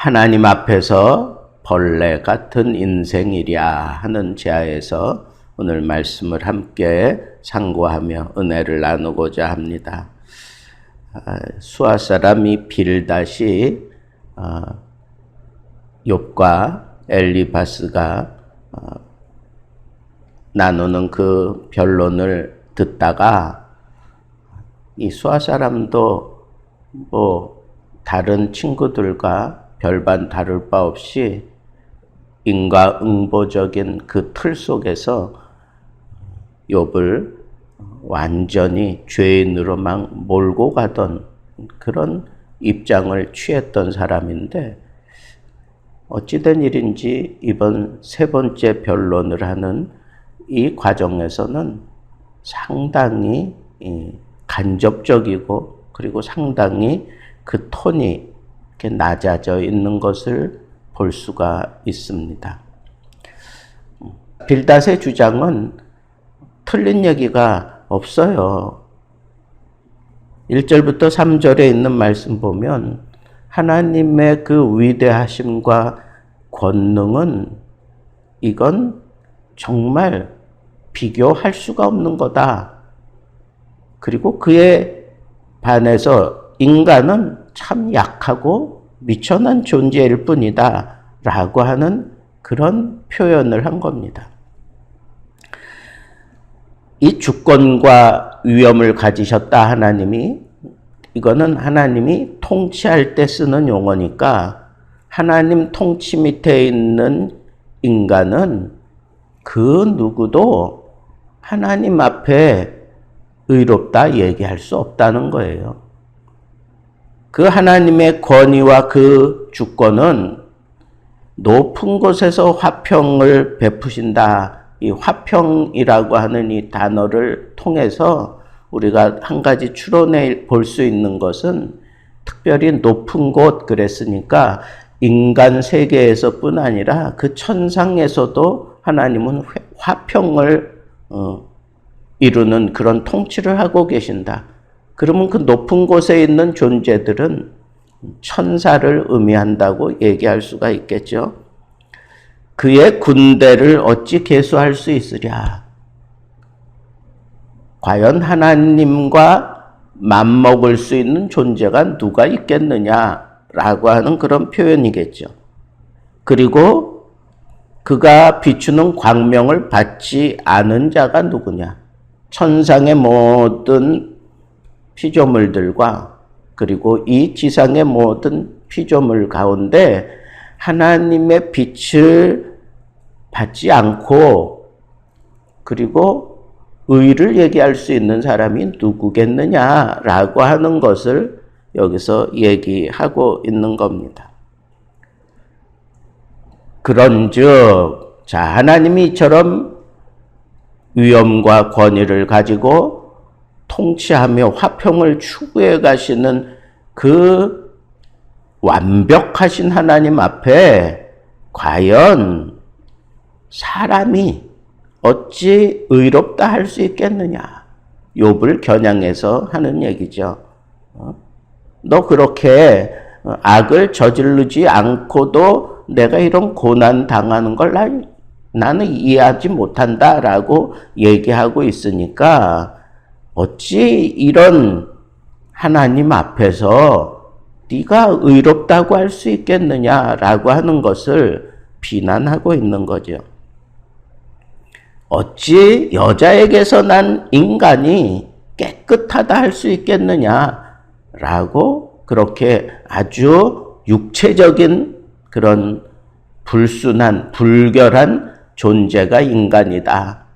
하나님 앞에서 벌레 같은 인생이랴 하는 제하에서 오늘 말씀을 함께 상고하며 은혜를 나누고자 합니다. 아, 수아 사람이 빌다시 아, 욥과 엘리바스가 어, 나누는 그 변론을 듣다가 이 수아 사람도 뭐 다른 친구들과 별반 다를 바 없이 인과응보적인 그 틀 속에서 욥을 완전히 죄인으로만 몰고 가던 그런 입장을 취했던 사람인데 어찌된 일인지 이번 세 번째 변론을 하는 이 과정에서는 상당히 간접적이고 그리고 상당히 그 톤이 이렇게 낮아져 있는 것을 볼 수가 있습니다. 빌닷의 주장은 틀린 얘기가 없어요. 1절부터 3절에 있는 말씀 보면 하나님의 그 위대하심과 권능은 이건 정말 비교할 수가 없는 거다. 그리고 그에 반해서 인간은 참 약하고 미천한 존재일 뿐이다. 라고 하는 그런 표현을 한 겁니다. 이 주권과 위엄을 가지셨다 하나님이 이거는 하나님이 통치할 때 쓰는 용어니까 하나님 통치 밑에 있는 인간은 그 누구도 하나님 앞에 의롭다 얘기할 수 없다는 거예요. 그 하나님의 권위와 그 주권은 높은 곳에서 화평을 베푸신다. 이 화평이라고 하는 이 단어를 통해서 우리가 한 가지 추론해 볼 수 있는 것은 특별히 높은 곳 그랬으니까 인간 세계에서뿐 아니라 그 천상에서도 하나님은 화평을 어, 이루는 그런 통치를 하고 계신다. 그러면 그 높은 곳에 있는 존재들은 천사를 의미한다고 얘기할 수가 있겠죠. 그의 군대를 어찌 계수할 수 있으랴? 과연 하나님과 맞먹을 수 있는 존재가 누가 있겠느냐라고 하는 그런 표현이겠죠. 그리고 그가 비추는 광명을 받지 않은 자가 누구냐? 천상의 모든 피조물들과 그리고 이 지상의 모든 피조물 가운데 하나님의 빛을 받지 않고 그리고 의를 얘기할 수 있는 사람이 누구겠느냐라고 하는 것을 여기서 얘기하고 있는 겁니다. 그런즉 자 하나님이 이처럼 위엄과 권위를 가지고 통치하며 화평을 추구해 가시는 그 완벽하신 하나님 앞에 과연 사람이 어찌 의롭다 할 수 있겠느냐? 욥을 겨냥해서 하는 얘기죠. 어? 너 그렇게 악을 저지르지 않고도 내가 이런 고난 당하는 걸 나는 이해하지 못한다라고 얘기하고 있으니까 어찌 이런 하나님 앞에서 네가 의롭다고 할 수 있겠느냐라고 하는 것을 비난하고 있는 거죠. 어찌 여자에게서 난 인간이 깨끗하다 할 수 있겠느냐라고 그렇게 아주 육체적인 그런 불순한 불결한 존재가 인간이다.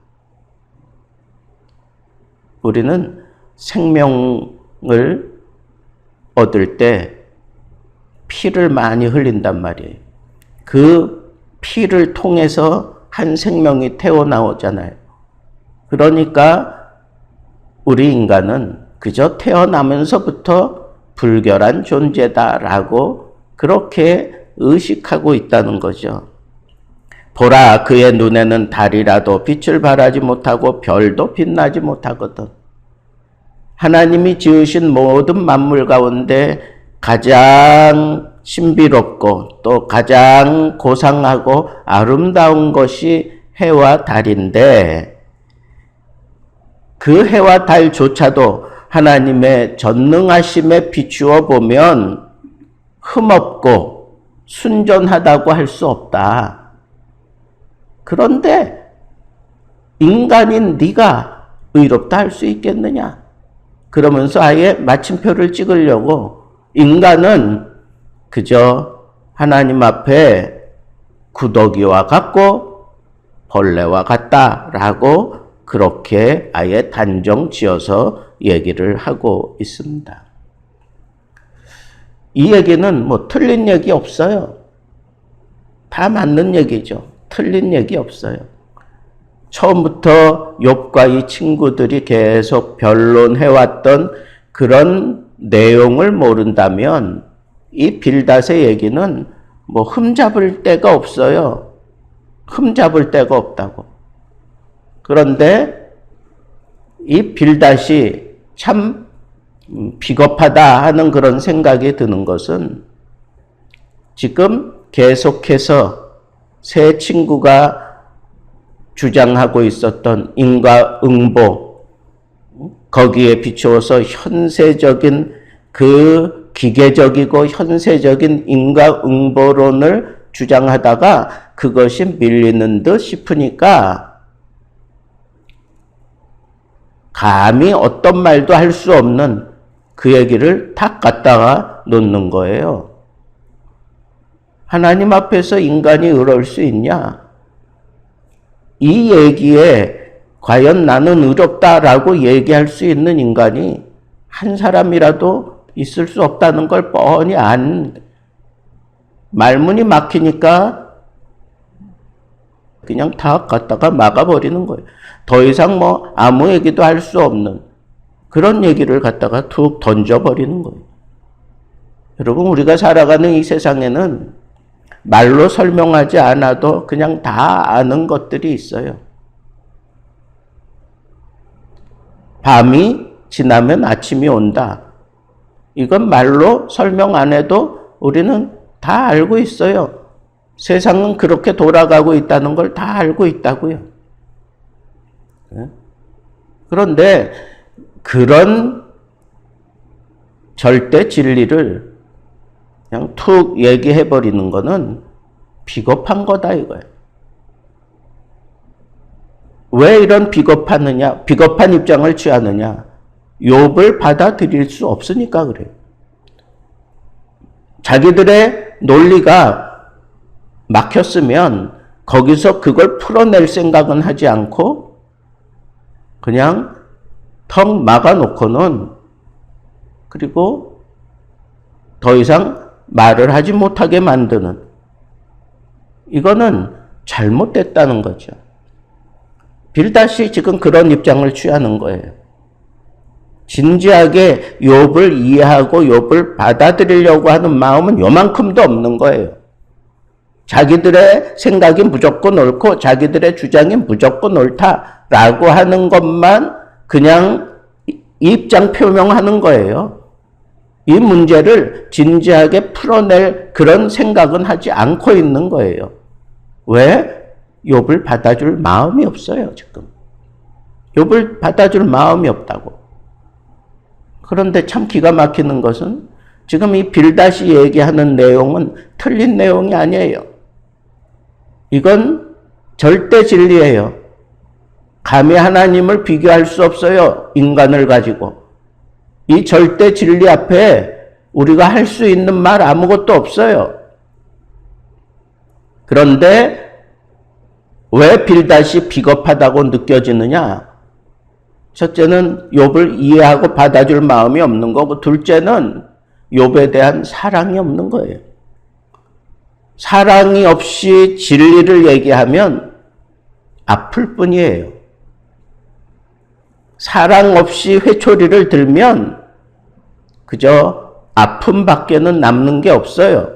우리는 생명을 얻을 때 피를 많이 흘린단 말이에요. 그 피를 통해서 한 생명이 태어나오잖아요. 그러니까 우리 인간은 그저 태어나면서부터 불결한 존재다라고 그렇게 의식하고 있다는 거죠. 보라 그의 눈에는 달이라도 빛을 발하지 못하고 별도 빛나지 못하거든. 하나님이 지으신 모든 만물 가운데 가장 신비롭고 또 가장 고상하고 아름다운 것이 해와 달인데 그 해와 달조차도 하나님의 전능하심에 비추어 보면 흠없고 순전하다고 할 수 없다. 그런데 인간인 네가 의롭다 할 수 있겠느냐? 그러면서 아예 마침표를 찍으려고 인간은 그저 하나님 앞에 구더기와 같고 벌레와 같다라고 그렇게 아예 단정 지어서 얘기를 하고 있습니다. 이 얘기는 뭐 틀린 얘기 없어요. 다 맞는 얘기죠. 틀린 얘기 없어요. 처음부터 욥과 이 친구들이 계속 변론해왔던 그런 내용을 모른다면 이 빌닷의 얘기는 뭐 흠잡을 데가 없어요. 흠잡을 데가 없다고. 그런데 이 빌닷이 참 비겁하다 하는 그런 생각이 드는 것은 지금 계속해서 새 친구가 주장하고 있었던 인과응보 거기에 비추어서 현세적인 그 기계적이고 현세적인 인과응보론을 주장하다가 그것이 밀리는 듯 싶으니까 감히 어떤 말도 할 수 없는 그 얘기를 탁 갖다가 놓는 거예요. 하나님 앞에서 인간이 의로울 수 있냐? 이 얘기에 과연 나는 의롭다라고 얘기할 수 있는 인간이 한 사람이라도 있을 수 없다는 걸 뻔히 안 말문이 막히니까 그냥 다 갖다가 막아버리는 거예요. 더 이상 뭐 아무 얘기도 할 수 없는 그런 얘기를 갖다가 툭 던져버리는 거예요. 여러분, 우리가 살아가는 이 세상에는 말로 설명하지 않아도 그냥 다 아는 것들이 있어요. 밤이 지나면 아침이 온다. 이건 말로 설명 안 해도 우리는 다 알고 있어요. 세상은 그렇게 돌아가고 있다는 걸 다 알고 있다고요. 예? 그런데 그런 절대 진리를 그냥 툭 얘기해 버리는 거는 비겁한 거다 이거예요. 왜 이런 비겁하느냐? 비겁한 입장을 취하느냐? 욥을 받아들일 수 없으니까 그래요. 자기들의 논리가 막혔으면 거기서 그걸 풀어낼 생각은 하지 않고 그냥 턱 막아놓고는 그리고 더 이상 말을 하지 못하게 만드는 이거는 잘못됐다는 거죠. 빌다시 지금 그런 입장을 취하는 거예요. 진지하게 욥을 이해하고 욥을 받아들이려고 하는 마음은 요만큼도 없는 거예요. 자기들의 생각이 무조건 옳고 자기들의 주장이 무조건 옳다라고 하는 것만 그냥 입장 표명하는 거예요. 이 문제를 진지하게 풀어낼 그런 생각은 하지 않고 있는 거예요. 왜? 욥을 받아줄 마음이 없어요, 지금. 욥을 받아줄 마음이 없다고. 그런데 참 기가 막히는 것은 지금 이 빌다시 얘기하는 내용은 틀린 내용이 아니에요. 이건 절대 진리예요. 감히 하나님을 비교할 수 없어요. 인간을 가지고. 이 절대 진리 앞에 우리가 할 수 있는 말 아무것도 없어요. 그런데 왜 빌다시 비겁하다고 느껴지느냐? 첫째는 욥을 이해하고 받아줄 마음이 없는 거고 둘째는 욥에 대한 사랑이 없는 거예요. 사랑이 없이 진리를 얘기하면 아플 뿐이에요. 사랑 없이 회초리를 들면 그저 아픔밖에는 남는 게 없어요.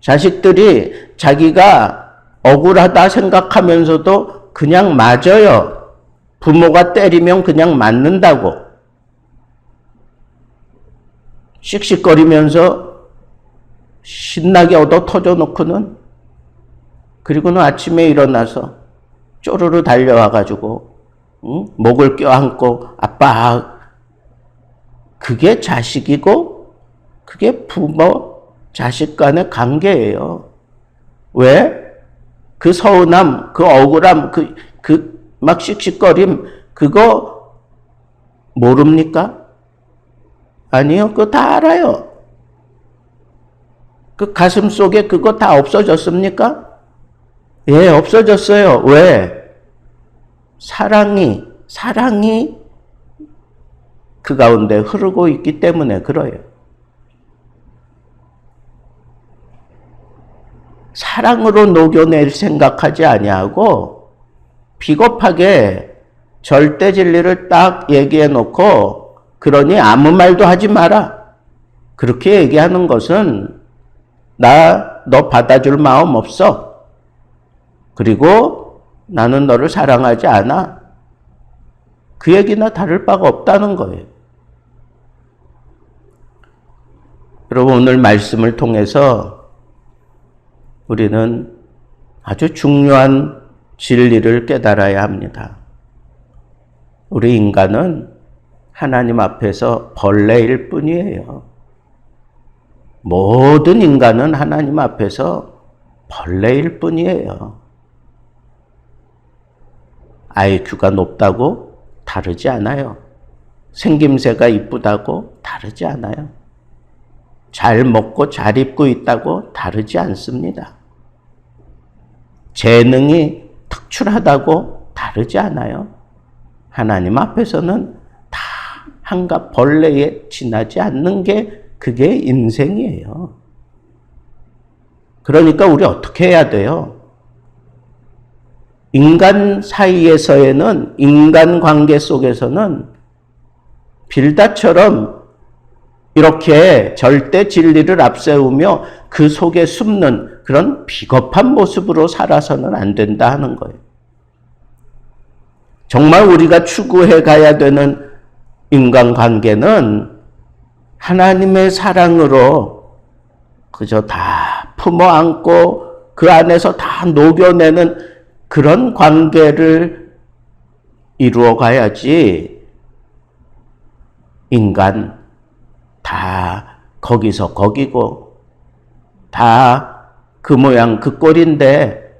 자식들이 자기가 억울하다 생각하면서도 그냥 맞아요. 부모가 때리면 그냥 맞는다고. 씩씩거리면서 신나게 얻어 터져 놓고는 그리고는 아침에 일어나서 쪼르르 달려와가지고 응? 목을 껴안고 아빠 그게 자식이고 그게 부모 자식 간의 관계예요. 왜? 그 서운함, 그 억울함, 그, 그 막 씩씩거림, 그거 모릅니까? 아니요, 그거 다 알아요. 그 가슴 속에 그거 다 없어졌습니까? 예, 없어졌어요. 왜? 사랑이, 사랑이 그 가운데 흐르고 있기 때문에 그래요. 사랑으로 녹여낼 생각하지 아니하고 비겁하게 절대 진리를 딱 얘기해 놓고 그러니 아무 말도 하지 마라. 그렇게 얘기하는 것은 나 너 받아줄 마음 없어. 그리고 나는 너를 사랑하지 않아. 그 얘기나 다를 바가 없다는 거예요. 여러분 오늘 말씀을 통해서 우리는 아주 중요한 진리를 깨달아야 합니다. 우리 인간은 하나님 앞에서 벌레일 뿐이에요. 모든 인간은 하나님 앞에서 벌레일 뿐이에요. IQ가 높다고 다르지 않아요. 생김새가 이쁘다고 다르지 않아요. 잘 먹고 잘 입고 있다고 다르지 않습니다. 재능이 특출하다고 다르지 않아요. 하나님 앞에서는 다 한갓 벌레에 지나지 않는 게 그게 인생이에요. 그러니까 우리 어떻게 해야 돼요? 인간 사이에서에는, 인간 관계 속에서는 빌다처럼 이렇게 절대 진리를 앞세우며 그 속에 숨는 그런 비겁한 모습으로 살아서는 안 된다 하는 거예요. 정말 우리가 추구해 가야 되는 인간 관계는 하나님의 사랑으로 그저 다 품어 안고 그 안에서 다 녹여내는 그런 관계를 이루어 가야지 인간 다 거기서 거기고 다 그 모양 그 꼴인데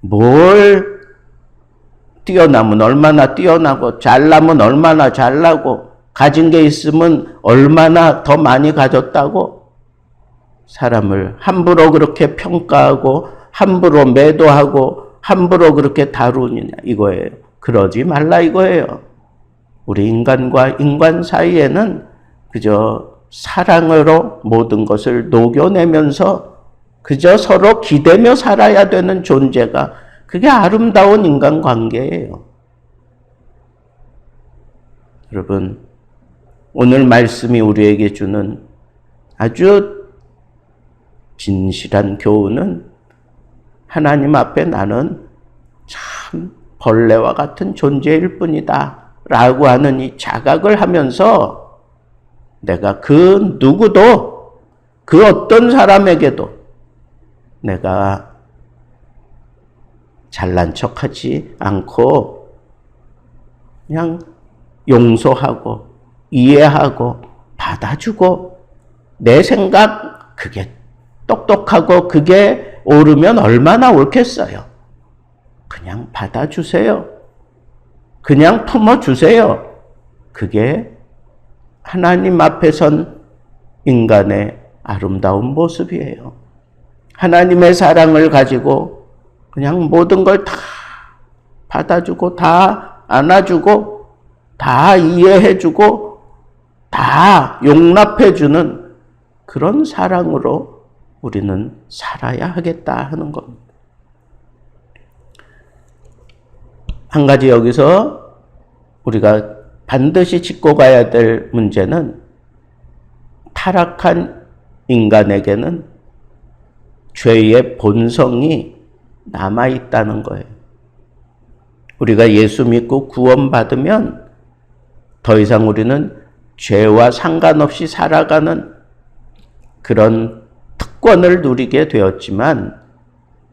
뭘 뛰어나면 얼마나 뛰어나고 잘나면 얼마나 잘나고 가진 게 있으면 얼마나 더 많이 가졌다고 사람을 함부로 그렇게 평가하고 함부로 매도하고 함부로 그렇게 다루느냐 이거예요. 그러지 말라 이거예요. 우리 인간과 인간 사이에는 그저 사랑으로 모든 것을 녹여내면서 그저 서로 기대며 살아야 되는 존재가 그게 아름다운 인간 관계예요. 여러분, 오늘 말씀이 우리에게 주는 아주 진실한 교훈은 하나님 앞에 나는 참 벌레와 같은 존재일 뿐이다. 라고 하는 이 자각을 하면서 내가 그 누구도 그 어떤 사람에게도 내가 잘난 척하지 않고 그냥 용서하고 이해하고 받아주고 내 생각 그게 똑똑하고 그게 옳으면 얼마나 옳겠어요. 그냥 받아주세요. 그냥 품어주세요. 그게 하나님 앞에 선 인간의 아름다운 모습이에요. 하나님의 사랑을 가지고 그냥 모든 걸 다 받아주고 다 안아주고 다 이해해주고 다 용납해주는 그런 사랑으로 우리는 살아야 하겠다 하는 겁니다. 한 가지 여기서 우리가 반드시 짚고 가야 될 문제는 타락한 인간에게는 죄의 본성이 남아 있다는 거예요. 우리가 예수 믿고 구원받으면 더 이상 우리는 죄와 상관없이 살아가는 그런 주권을 누리게 되었지만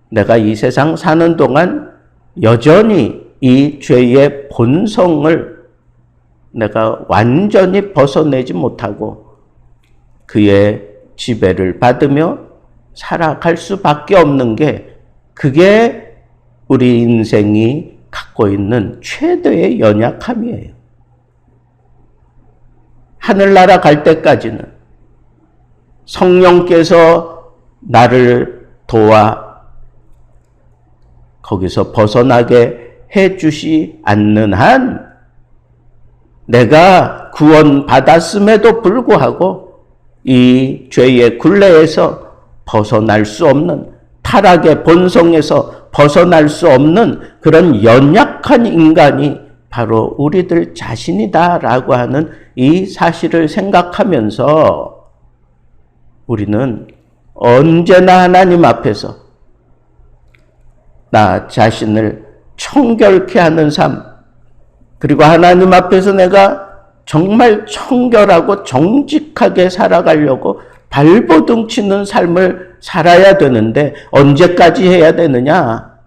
내가 이 세상 사는 동안 여전히 이 죄의 본성을 내가 완전히 벗어내지 못하고 그의 지배를 받으며 살아갈 수밖에 없는 게 그게 우리 인생이 갖고 있는 최대의 연약함이에요. 하늘나라 갈 때까지는 성령께서 나를 도와 거기서 벗어나게 해 주시 않는 한 내가 구원 받았음에도 불구하고 이 죄의 굴레에서 벗어날 수 없는 타락의 본성에서 벗어날 수 없는 그런 연약한 인간이 바로 우리들 자신이다라고 하는 이 사실을 생각하면서 우리는 언제나 하나님 앞에서 나 자신을 청결케 하는 삶, 그리고 하나님 앞에서 내가 정말 청결하고 정직하게 살아가려고 발버둥 치는 삶을 살아야 되는데 언제까지 해야 되느냐?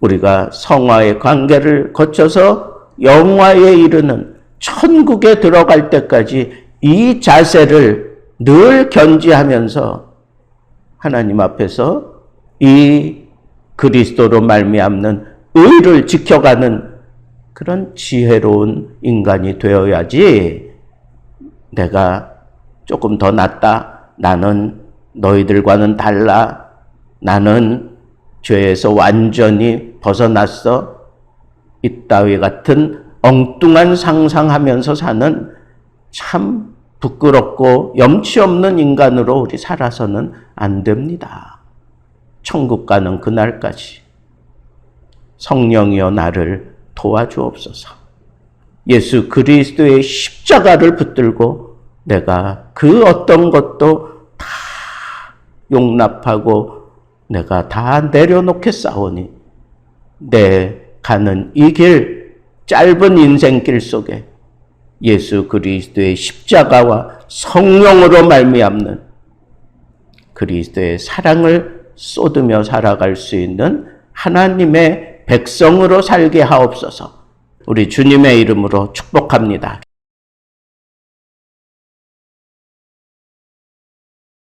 우리가 성화의 관계를 거쳐서 영화에 이르는 천국에 들어갈 때까지 이 자세를 늘 견지하면서 하나님 앞에서 이 그리스도로 말미암는 의를 지켜가는 그런 지혜로운 인간이 되어야지 내가 조금 더 낫다. 나는 너희들과는 달라. 나는 죄에서 완전히 벗어났어. 이따위 같은 엉뚱한 상상하면서 사는 참 부끄럽고 염치 없는 인간으로 우리 살아서는 안 됩니다. 천국 가는 그날까지 성령이여 나를 도와주옵소서. 예수 그리스도의 십자가를 붙들고 내가 그 어떤 것도 다 용납하고 내가 다 내려놓겠사오니 내 가는 이 길, 짧은 인생길 속에 예수 그리스도의 십자가와 성령으로 말미암는 그리스도의 사랑을 쏟으며 살아갈 수 있는 하나님의 백성으로 살게 하옵소서. 우리 주님의 이름으로 축복합니다.